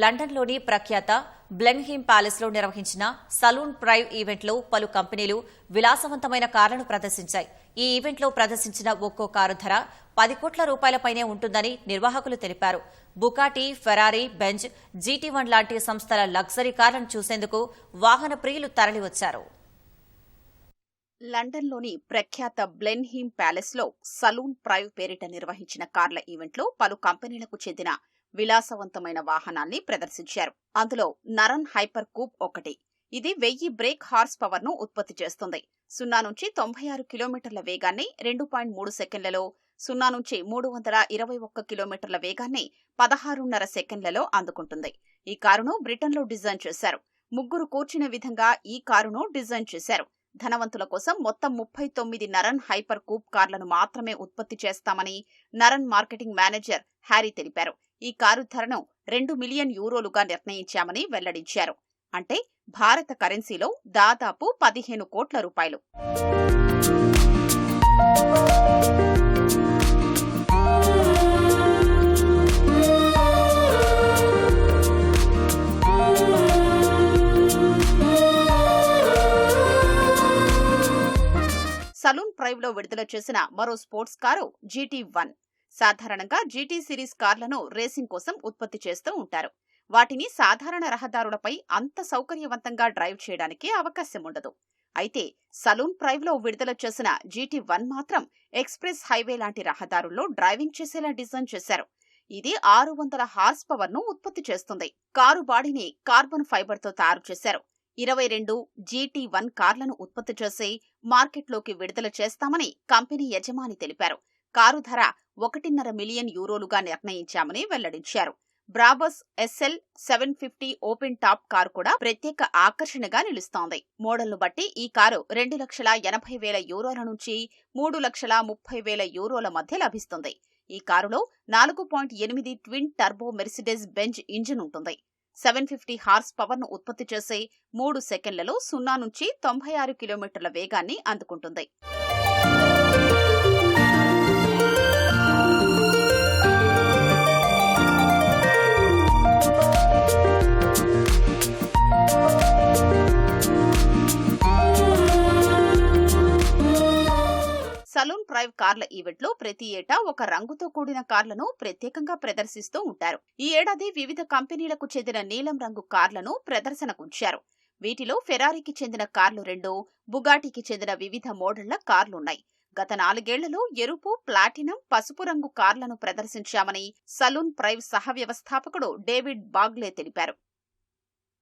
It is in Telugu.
లండన్లోని ప్రఖ్యాత బ్లెన్హీమ్ ప్యాలెస్లో నిర్వహించిన సలూన్ ప్రైవ్ ఈవెంట్లో పలు కంపెనీలు విలాసవంతమైన కార్లను ప్రదర్శించాయి. ఈ ఈవెంట్లో ప్రదర్శించిన ఒక్కో కారు ధర పది కోట్ల రూపాయలపైనే ఉంటుందని నిర్వాహకులు తెలిపారు. Bugatti Ferrari Benz GT one లాంటి సంస్థల లగ్జరీ కార్లను చూసేందుకు వాహన ప్రియులు తరలివచ్చారు. లండన్లోని ప్రఖ్యాత బ్లెన్హీమ్ ప్యాలెస్లో సలూన్ ప్రైవ్ పేరిట నిర్వహించిన కార్ల ఈవెంట్లో పలు కంపెనీలకు చెందిన విలాసవంతమైన వాహనాన్ని ప్రదర్శించారు. అందులో నరన్ హైపర్ కూప్ ఒకటి. ఇది వెయ్యి బ్రేక్ హార్స్ పవర్ను ఉత్పత్తి చేస్తుంది. సున్నా నుంచి తొంభై ఆరు కిలోమీటర్ల వేగాన్ని రెండు పాయింట్ మూడు సెకండ్లలో సున్నా నుంచి మూడు వందల ఇరవై ఒక్క కిలోమీటర్ల వేగాన్ని పదహారున్నర సెకండ్లలో అందుకుంటుంది. ఈ కారును బ్రిటన్లో డిజైన్ చేశారు. ముగ్గురు కూర్చునే విధంగా ఈ కారును డిజైన్ చేశారు. ధనవంతుల కోసం మొత్తం ముప్పై తొమ్మిది నరన్ హైపర్ కూప్ కార్లను మాత్రమే ఉత్పత్తి చేస్తామని నరన్ మార్కెటింగ్ మేనేజర్ హ్యారీ తెలిపారు. ఈ కారు ధరను రెండు మిలియన్ యూరోలుగా నిర్ణయించామని వెల్లడించారు. అంటే భారత కరెన్సీలో దాదాపు పదిహేను కోట్ల రూపాయలు. సలూన్ ప్రైవ్లో విడుదల చేసిన మరో స్పోర్ట్స్ కారు జీటీ వన్. సాధారణంగా జీటీ సిరీస్ కార్లను రేసింగ్ కోసం ఉత్పత్తి చేస్తూ ఉంటారు. వాటిని సాధారణ రహదారులపై అంత సౌకర్యవంతంగా డ్రైవ్ చేయడానికి అవకాశం ఉండదు. అయితే సలూన్ ప్రైవ్లో విడుదల చేసిన జీటీ వన్ మాత్రం ఎక్స్ప్రెస్ హైవే లాంటి రహదారుల్లో డ్రైవింగ్ చేసేలా డిజైన్ చేశారు. ఇది ఆరు వందల హార్స్ పవర్ను ఉత్పత్తి చేస్తుంది. కారు బాడీని కార్బన్ ఫైబర్తో తయారు చేశారు. ఇరవై రెండు జీటీ వన్ కార్లను ఉత్పత్తి చేసి మార్కెట్లోకి విడుదల చేస్తామని కంపెనీ యజమాని తెలిపారు. కారు ధర ఒకటిన్నర మిలియన్ యూరోలుగా నిర్ణయించామని వెల్లడించారు. Brabus SL seven fifty open top car కూడా ప్రత్యేక ఆకర్షణగా నిలుస్తోంది. మోడల్ను బట్టి ఈ కారు రెండు లక్షల ఎనభై వేల యూరోల నుంచి మూడు లక్షల ముప్పై వేల యూరోల మధ్య లభిస్తుంది. ఈ కారులో నాలుగు పాయింట్ ఎనిమిది twin turbo Mercedes Benz engine ఉంటుంది. సెవెన్ ఫిఫ్టీ హార్స్ పవర్ను ఉత్పత్తి చేసే మూడు సెకండ్లలో సున్నా నుంచి తొంభై ఆరు కిలోమీటర్ల వేగాన్ని అందుకుంటుంది. ఫైవ్ కార్ల ఈవెంట్లో ప్రతి ఏటా ఒక రంగుతో కూడిన కార్లను ప్రత్యేకంగా ప్రదర్శిస్తూ ఉంటారు. ఈ ఏడాది వివిధ కంపెనీలకు చెందిన నీలం రంగు కార్లను ప్రదర్శనకుంచారు. వీటిలో ఫెరారీకి చెందిన కార్లు రెండు బుగాటికి చెందిన వివిధ మోడళ్ళ కార్లున్నాయి. గత నాలుగేళ్ళలో ఎరుపు ప్లాటినం పసుపు రంగు కార్లను ప్రదర్శించామని సలూన్ ప్రైవ్ సహ వ్యవస్థాపకుడు డేవిడ్ బాగ్లే తెలిపారు.